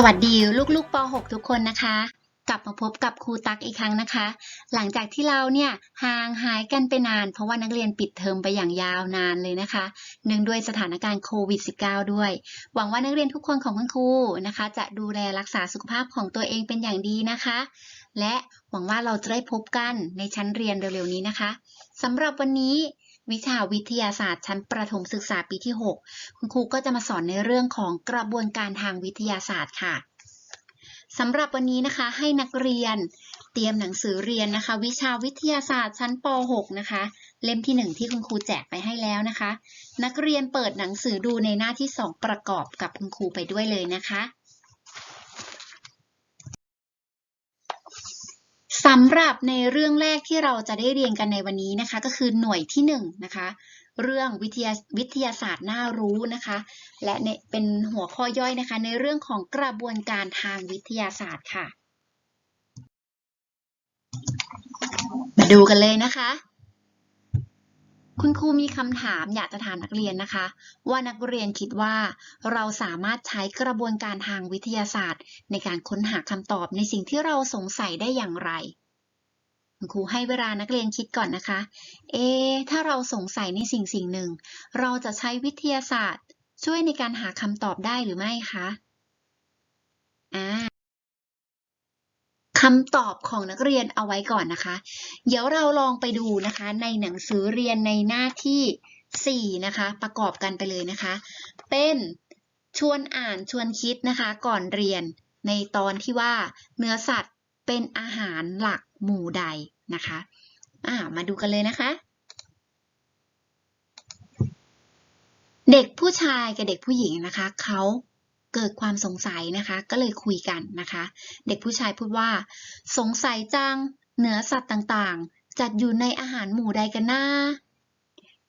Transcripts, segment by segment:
สวัสดีลูกๆป .6 ทุกคนนะคะ กลับมาพบกับครูตักอีกครั้งนะคะ หลังจากที่เราเนี่ยห่างหายกันไปนาน เพราะว่านักเรียนปิดเทอมไปอย่างยาวนานเลยนะคะเนื่องด้วยสถานการณ์โควิด -19 ด้วย หวังว่านักเรียนทุกคนของคุณครูนะคะ จะดูแลรักษาสุขภาพของตัวเองเป็นอย่างดีนะคะ และหวังว่าเราจะได้พบกันในชั้นเรียนเร็วๆนี้นะคะสำหรับวันนี้ วิชาวิทยาศาสตร์ชั้นประถมศึกษาปีที่ 6 คุณครูก็จะมาสอนในเรื่องของกระบวนการทางวิทยาศาสตร์ค่ะสำหรับวันนี้นะคะให้นักเรียนเตรียมหนังสือเรียนนะคะ วิชาวิทยาศาสตร์ชั้นป .6 นะคะ เล่มที่ 1 ที่คุณครูแจกไปให้แล้วนะคะ นักเรียนเปิดหนังสือดูในหน้าที่ 2 ประกอบกับคุณครูไปด้วยเลยนะคะ สำหรับในเรื่องแรกที่เราจะได้เรียนกันในวันนี้นะคะ ก็คือหน่วยที่1นงนะคะ เรื่องวิทยาวิทยาศาสตร์น่ารู้นะคะ และในเป็นหัวข้อย่อยนะคะ ในเรื่องของกระบวนการทางวิทยาศาสตร์ค่ะ มาดูกันเลยนะคะ คุณครูมีคำถามอยากจะถามนักเรียนนะคะ ว่านักเรียนคิดว่า เราสามารถใช้กระบวนการทางวิทยาศาสตร์ ในการค้นหาคำตอบในสิ่งที่เราสงสัยได้อย่างไร คุณครูให้เวลานักเรียนคิดก่อนนะคะ เอถ้าเราสงสัยในสิ่งสิ่งหนึ่ง เราจะใช้วิทยาศาสตร์ ช่วยในการหาคำตอบได้หรือไม่คะอ่าำตอบของนักเรียนเอาไว้ก่อนนะคะ เดี๋ยวเราลองไปดูนะคะ ในหนังสือเรียนในหน้าที่ 4 นะคะ ประกอบกันไปเลยนะคะ เป็นชวนอ่านชวนคิดนะคะ ก่อนเรียนในตอนที่ว่าเนื้อสัตว์เป็นอาหารหลักหมู่ใดนะคะอ่ามาดูกันเลยนะคะ เด็กผู้ชายกับเด็กผู้หญิงนะคะเขา เกิดความสงสัยนะคะ ก็เลยคุยกันนะคะ เด็กผู้ชายพูดว่า สงสัยจังเนื้อสัตว์ต่างๆ จัดอยู่ในอาหารหมู่ใดกันนะ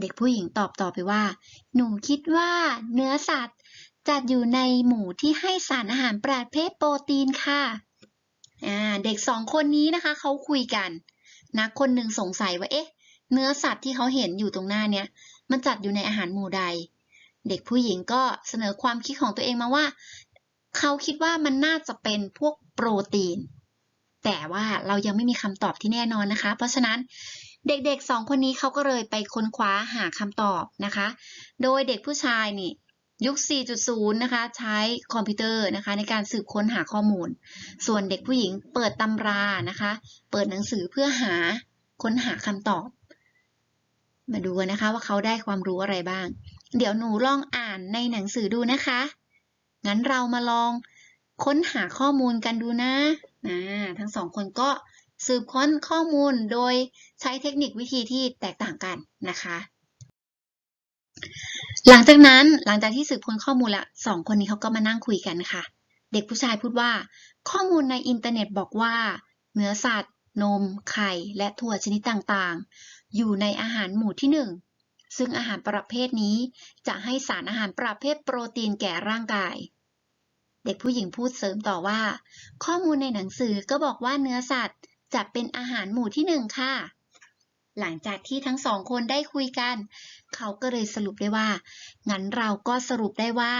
เด็กผู้หญิงตอบต่อไปว่า หนูคิดว่าเนื้อสัตว์จัดอยู่ในหมู่ที่ให้สารอาหารประเภทโปรตีนค่ะเด็กสองคนนี้นะคะเขาคุยกันนะคนหนึ่งสงสัยว่าเอ๊ะ เนื้อสัตว์ที่เขาเห็นอยู่ตรงหน้าเนี้ยมันจัดอยู่ในอาหารหมู่ใด เด็กผู้หญิงก็เสนอความคิดของตัวเองมาว่า เขาคิดว่ามันน่าจะเป็นพวกโปรตีน แต่ว่าเรายังไม่มีคำตอบที่แน่นอนนะคะ เพราะฉะนั้นเด็กๆสองคนนี้เขาก็เลยไปค้นคว้าหาคำตอบนะคะ โดยเด็กผู้ชายนี่ยุค 4.0 นะคะ ใช้คอมพิวเตอร์นะคะ ในการสืบค้นหาข้อมูล ส่วนเด็กผู้หญิงเปิดตำรานะคะ เปิดหนังสือเพื่อหาค้นหาคำตอบ มาดูกันนะคะว่าเขาได้ความรู้อะไรบ้าง เดี๋ยวหนูลองอ่านในหนังสือดูนะคะ งั้นเรามาลองค้นหาข้อมูลกันดูนะนะทั้งสองคนก็สืบค้นข้อมูลโดยใช้เทคนิควิธีที่แตกต่างกันนะคะ หลังจากนั้นหลังจากที่สืบค้นข้อมูลละสองคนนี้เขาก็มานั่งคุยกันค่ะ เด็กผู้ชายพูดว่า ข้อมูลในอินเทอร์เน็ตบอกว่า เนื้อสัตว์ นม ไข่ และถั่วชนิดต่างๆ อยู่ในอาหารหมู่ที่หนึ่ง ซึ่งอาหารประเภทนี้จะให้สารอาหารประเภทโปรตีนแก่ร่างกาย เด็กผู้หญิงพูดเสริมต่อว่า ข้อมูลในหนังสือก็บอกว่าเนื้อสัตว์จะเป็นอาหารหมู่ที่หนึ่งค่ะ หลังจากที่ทั้งสองคนได้คุยกัน เขาก็เลยสรุปได้ว่า งั้นเราก็สรุปได้ว่า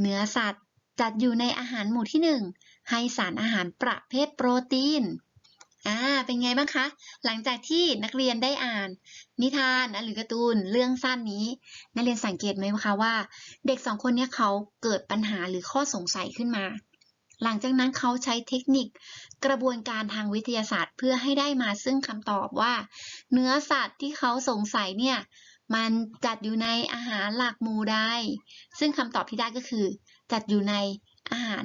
เนื้อสัตว์จัดอยู่ในอาหารหมู่ที่หนึ่งให้สารอาหารประเภทโปรตีน อ่า เป็นไงบ้างคะ หลังจากที่นักเรียนได้อ่าน นิทานหรือการ์ตูนเรื่องสั้นนี้ นักเรียนสังเกตไหมคะว่า เด็กสองคนนี้เขาเกิดปัญหาหรือข้อสงสัยขึ้นมา หลังจากนั้นเขาใช้เทคนิคกระบวนการทางวิทยาศาสตร์เพื่อให้ได้มาซึ่งคำตอบว่า เนื้อสัตว์ที่เขาสงสัยเนี่ยมันจัดอยู่ในอาหารหลักหมู่ใดซึ่งคำตอบที่ได้ก็คือ จัดอยู่ในอาหาร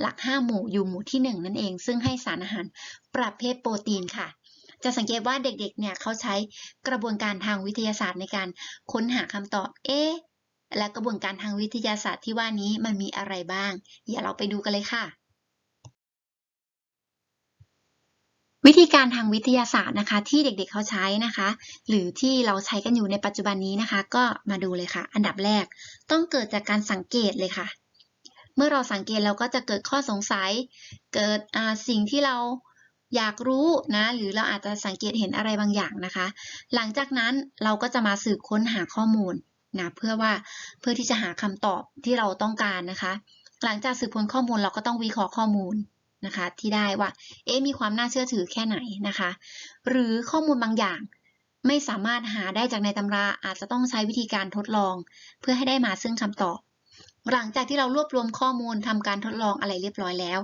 หลักห้าหมู่อยู่หมู่ที่หนึ่งนั่นเอง ซึ่งให้สารอาหารประเภทโปรตีนค่ะ จะสังเกตว่าเด็กๆ เนี่ยเขาใช้กระบวนการทางวิทยาศาสตร์ในการค้นหาคำตอบ เอ๊และกระบวนการทางวิทยาศาสตร์ที่ว่านี้มันมีอะไรบ้างเดี๋ยวเราไปดูกันเลยค่ะ วิธีการทางวิทยาศาสตร์นะคะ ที่เด็กๆเขาใช้นะคะ หรือที่เราใช้กันอยู่ในปัจจุบันนี้นะคะ ก็มาดูเลยค่ะ อันดับแรกต้องเกิดจากการสังเกตเลยค่ะ มื่อเราสังเกตเราก็จะเกิดข้อสงสัย เกิดสิ่งที่เราอยากรู้นะหรือเราอาจจะสังเกตเห็นอะไรบางอย่างนะคะ หลังจากนั้นเราก็จะมาสืบค้นหาข้อมูลนะเพื่อว่าเพื่อที่จะหาคำตอบที่เราต้องการนะคะ หลังจากสืบค้นข้อมูลเราก็ต้องวิเคราะห์ข้อมูลนะคะ ที่ได้ว่าเอ๊ะมีความน่าเชื่อถือแค่ไหนนะคะ หรือข้อมูลบางอย่างไม่สามารถหาได้จากในตำราอาจจะต้องใช้วิธีการทดลอง เพื่อให้ได้มาซึ่งคำตอบ หลังจากที่เรารวบรวมข้อมูลทำการทดลองอะไรเรียบร้อยแล้ว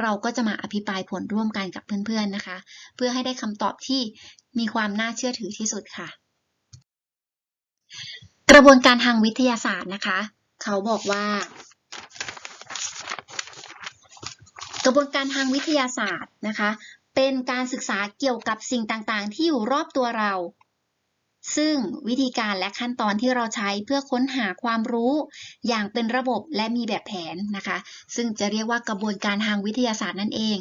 เราก็จะมาอภิปรายผลร่วมกันกับเพื่อนๆนะคะ เพื่อให้ได้คำตอบที่มีความน่าเชื่อถือที่สุดค่ะ กระบวนการทางวิทยาศาสตร์นะคะ เขาบอกว่า กระบวนการทางวิทยาศาสตร์นะคะ เป็นการศึกษาเกี่ยวกับสิ่งต่างๆ ที่อยู่รอบตัวเรา ซึ่งวิธีการและขั้นตอนที่เราใช้เพื่อค้นหาความรู้ อย่างเป็นระบบและมีแบบแผนนะคะ ซึ่งจะเรียกว่ากระบวนการทางวิทยาศาสตร์นั่นเอง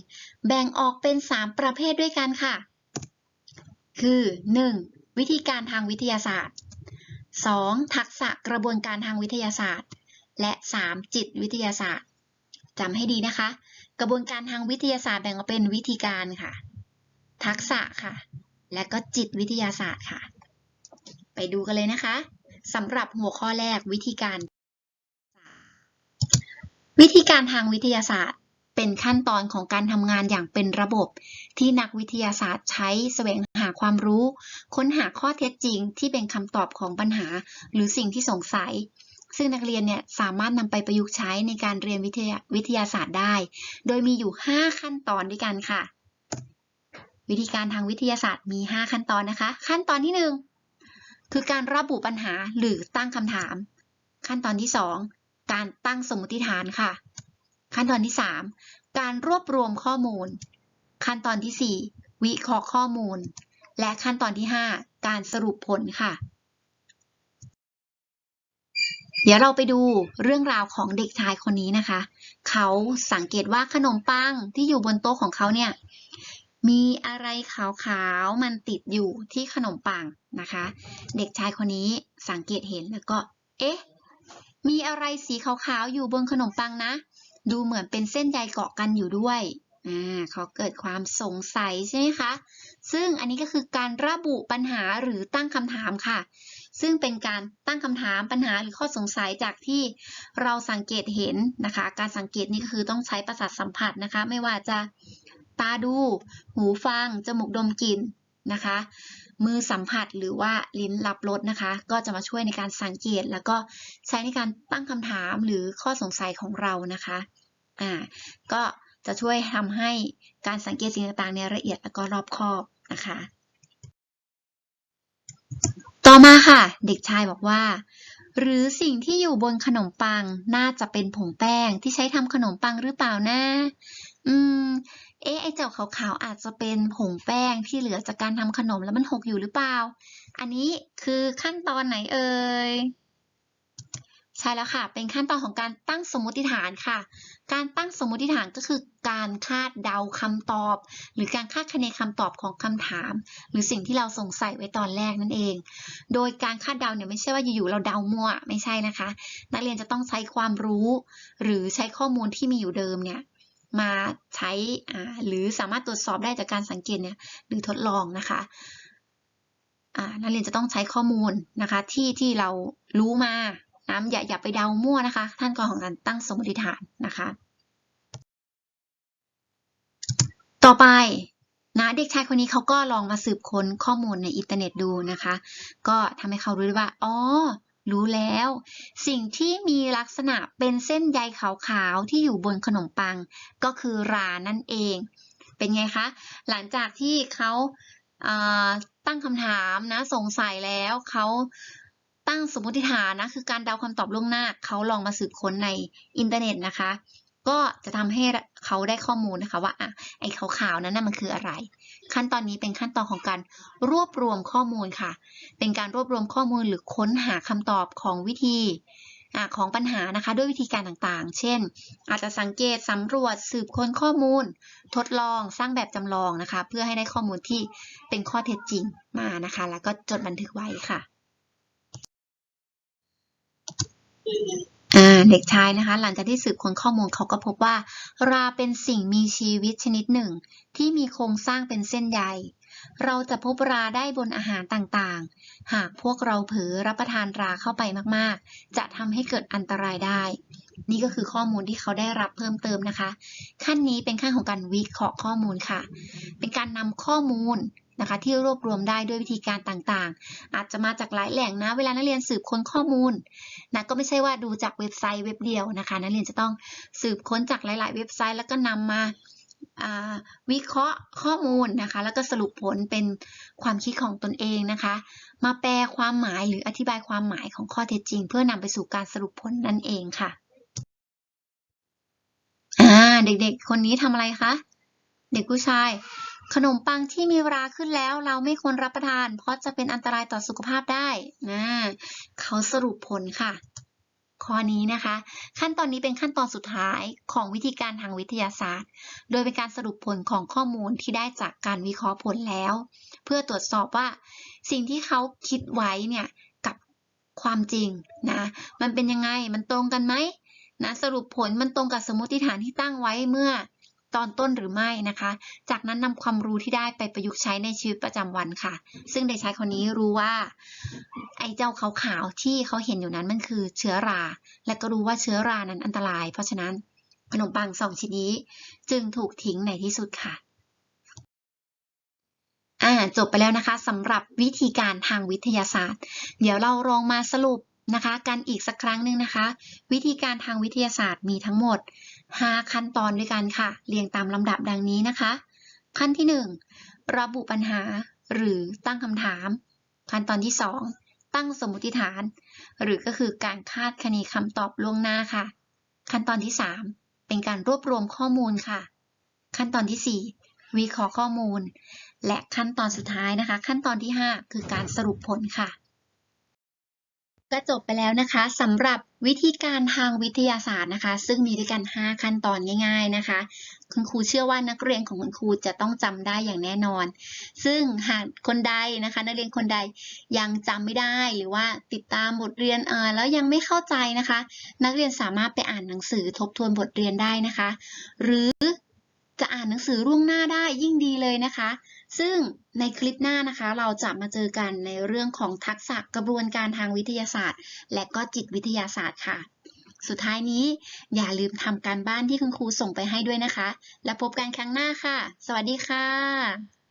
แบ่งออกเป็น 3 ประเภทด้วยกันค่ะ คือ 1. วิธีการทางวิทยาศาสตร์ 2. ทักษะกระบวนการทางวิทยาศาสตร์ และ 3. จิตวิทยาศาสตร์จำให้ดีนะคะ กระบวนการทางวิทยาศาสตร์แบ่งออกเป็นวิธีการค่ะ ทักษะค่ะ และก็จิตวิทยาศาสตร์ค่ะ ไปดูกันเลยนะคะสำหรับหัวข้อแรกวิธีการ วิธีการทางวิทยาศาสตร์ เป็นขั้นตอนของการทำงานอย่างเป็นระบบ ที่นักวิทยาศาสตร์ใช้แสวงหาความรู้ ค้นหาข้อเท็จจริง ที่เป็นคำตอบของปัญหา หรือสิ่งที่สงสัย ซึ่งนักเรียนเนี่ยสามารถนำไปประยุกต์ใช้ในการเรียนวิทยาวทยาศาสตร์ได้ โดยมีอยู่ 5 ขั้นตอนด้วยกันค่ะ วิธีการทางวิทยาศาสตร์มี 5 ขั้นตอนนะคะ ขั้นตอนที่ 1 คือการระบุปัญหาหรือตั้งคำถาม ขั้นตอนที่ 2 การตั้งสมมติฐานค่ะ ขั้นตอนที่ 3 การรวบรวมข้อมูล ขั้นตอนที่ 4 วิเคราะห์ข้อมูล และขั้นตอนที่ 5 การสรุปผลค่ะ เดี๋ยวเราไปดูเรื่องราวของเด็กชายคนนี้นะคะ เขาสังเกตว่าขนมปังที่อยู่บนโต๊ะของเขาเนี่ย มีอะไรขาวๆ มันติดอยู่ที่ขนมปังนะคะ เด็กชายคนนี้สังเกตเห็นแล้วก็ เอ๊ะ มีอะไรสีขาวๆ อยู่บนขนมปังนะ ดูเหมือนเป็นเส้นใยเกาะกันอยู่ด้วย อ่าเขาเกิดความสงสัยใช่ไหมคะ ซึ่งอันนี้ก็คือการระบุปัญหาหรือตั้งคำถามค่ะ ซึ่งเป็นการตั้งคำถามปัญหาหรือข้อสงสัยจากที่เราสังเกตเห็นนะคะ การสังเกตนี่ก็คือต้องใช้ประสาทสัมผัสนะคะ ไม่ว่าจะ ตาดู หูฟัง จมูกดมกลิ่นนะคะ มือสัมผัสหรือว่าลิ้นรับรสนะคะ ก็จะมาช่วยในการสังเกต แล้วก็ใช้ในการตั้งคำถามหรือข้อสงสัยของเรานะคะอ่าก็จะช่วยทำให้การสังเกตสิ่งต่างๆเนี่ยละเอียดแล้วก็รอบคอบนะคะ ต่อมาค่ะ เด็กชายบอกว่า หรือสิ่งที่อยู่บนขนมปังน่าจะเป็นผงแป้งที่ใช้ทำขนมปังหรือเปล่านะอืม เอ๊ะไอ้เจ้าขาวๆอาจจะเป็นผงแป้งที่เหลือจากการทำขนมแล้วมันหกอยู่หรือเปล่า อันนี้คือขั้นตอนไหนเอ่ยใช่แล้วค่ะ เป็นขั้นตอนของการตั้งสมมติฐานค่ะ การตั้งสมมติฐานก็คือการคาดเดาคำตอบ หรือการคาดคะเนคำตอบของคำถาม หรือสิ่งที่เราสงสัยไว้ตอนแรกนั่นเอง โดยการคาดเดาเนี่ยไม่ใช่ว่าอยู่ๆเราเดามั่วไม่ใช่นะคะ นักเรียนจะต้องใช้ความรู้ หรือใช้ข้อมูลที่มีอยู่เดิมเนี่ย มาใช้หรือสามารถตรวจสอบได้จากการสังเกตเนี่ยหรือทดลองนะคะนักเรียนจะต้องใช้ข้อมูลนะคะที่ที่เรารู้มานะอย่าอย่าไปเดามั่วนะคะ ท่านกอนของการตั้งสมมติฐานนะคะ ต่อไปนะเด็กชายคนนี้เขาก็ลองมาสืบค้นข้อมูลในอินเทอร์เน็ตดูนะคะ ก็ทำให้เขารู้ได้ว่าอ๋อ รู้แล้ว สิ่งที่มีลักษณะเป็นเส้นใยขาวๆที่อยู่บนขนมปัง ก็คือรานั่นเอง เป็นไงคะ หลังจากที่เขาอ่าตั้งคำถามนะสงสัยแล้วเขาตั้งสมมติฐานนะคือการเดาคำตอบล่วงหน้าเขาลองมาสืบค้นในอินเทอร์เน็ตนะคะ ก็จะทำให้เขาได้ข้อมูลนะคะว่าอะไอ้ขาวๆนั้นนะมันคืออะไร ขั้นตอนนี้เป็นขั้นตอนของการรวบรวมข้อมูลค่ะ เป็นการรวบรวมข้อมูลหรือค้นหาคำตอบของวิธีอของปัญหานะคะด้วยวิธีการต่างๆ เช่น อาจจะสังเกตสำรวจสืบค้นข้อมูล ทดลองสร้างแบบจำลองนะคะ เพื่อให้ได้ข้อมูลที่เป็นข้อเท็จจริงมานะคะ แล้วก็จดบันทึกไว้ค่ะ เด็กชายนะคะ หลังจากที่สืบค้นข้อมูลเขาก็พบว่า ราเป็นสิ่งมีชีวิตชนิดหนึ่ง ที่มีโครงสร้างเป็นเส้นใย เราจะพบราได้บนอาหารต่างๆ หากพวกเราเผลอรับประทานราเข้าไปมากๆ จะทำให้เกิดอันตรายได้ นี่ก็คือข้อมูลที่เขาได้รับเพิ่มเติมนะคะ ขั้นนี้เป็นขั้นของการวิเคราะห์ข้อมูลค่ะ เป็นการนำข้อมูลนะคะที่รวบรวมได้ด้วยวิธีการต่างๆ อาจจะมาจากหลายแหล่งนะ เวลานักเรียนสืบค้นข้อมูลนะก็ไม่ใช่ว่าดูจากเว็บไซต์เว็บเดียวนะคะ นักเรียนจะต้องสืบค้นจากหลาย ๆ เว็บไซต์แล้วก็นำมาอ่า วิเคราะห์ข้อมูลนะคะ แล้วก็สรุปผลเป็นความคิดของตนเองนะคะ มาแปลความหมายหรืออธิบายความหมายของข้อเท็จจริง เพื่อนำไปสู่การสรุปผลนั่นเองค่ะเด็กๆ คนนี้ทำอะไรคะ เด็กผู้ชาย ขนมปังที่มีราขึ้นแล้ว เราไม่ควรรับประทาน เพราะจะเป็นอันตรายต่อสุขภาพได้นะเขาสรุปผลค่ะ ข้อนี้นะคะ ขั้นตอนนี้เป็นขั้นตอนสุดท้ายของวิธีการทางวิทยาศาสตร์ โดยเป็นการสรุปผลของข้อมูลที่ได้จากการวิเคราะห์ผลแล้ว เพื่อตรวจสอบว่า สิ่งที่เขาคิดไว้เนี่ยกับความจริงนะมันเป็นยังไงมันตรงกันไหมนะสรุปผลมันตรงกับสมมติฐานที่ตั้งไว้เมื่อ ตอนต้นหรือไม่นะคะ จากนั้นนำความรู้ที่ได้ไปประยุกต์ใช้ในชีวิตประจำวันค่ะ ซึ่งเด็กชายคนนี้รู้ว่า ไอ้เจ้าขาวๆที่เขาเห็นอยู่นั้นมันคือเชื้อรา และก็รู้ว่าเชื้อรานั้นอันตราย เพราะฉะนั้นขนมปังสองชิ้นนี้ จึงถูกทิ้งในที่สุดค่ะอ่าจบไปแล้วนะคะสำหรับวิธีการทางวิทยาศาสตร์ เดี๋ยวเราลองมาสรุป นะคะ กันอีกสักครั้งหนึ่งนะคะ วิธีการทางวิทยาศาสตร์มีทั้งหมด 5 ขั้นตอนด้วยกันค่ะ เรียงตามลำดับดังนี้นะคะ ขั้นที่ 1 ระบุปัญหาหรือตั้งคำถาม ขั้นตอนที่ 2 ตั้งสมมติฐาน หรือก็คือการคาดคะเนคำตอบล่วงหน้าค่ะ ขั้นตอนที่ 3 เป็นการรวบรวมข้อมูลค่ะ ขั้นตอนที่ 4 วิเคราะห์ข้อมูล และขั้นตอนสุดท้ายนะคะ ขั้นตอนที่ 5 คือการสรุปผลค่ะ ก็จบไปแล้วนะคะสำหรับวิธีการทางวิทยาศาสตร์นะคะ ซึ่งมีด้วยกัน 5 ขั้นตอนง่าย ๆนะคะ คุณครูเชื่อว่านักเรียนของคุณครูจะต้องจำได้อย่างแน่นอน ซึ่งหากคนใดนะคะ นักเรียนคนใดยังจำไม่ได้หรือว่าติดตามบทเรียนเออแล้วยังไม่เข้าใจนะคะ นักเรียนสามารถไปอ่านหนังสือทบทวนบทเรียนได้นะคะ หรือ จะอ่านหนังสือล่วงหน้าได้ยิ่งดีเลยนะคะ ซึ่งในคลิปหน้านะคะ เราจะมาเจอกันในเรื่องของทักษะกระบวนการทางวิทยาศาสตร์ และก็จิตวิทยาศาสตร์ค่ะ สุดท้ายนี้อย่าลืมทำการบ้านที่คุณครูส่งไปให้ด้วยนะคะ แล้วพบกันครั้งหน้าค่ะ สวัสดีค่ะ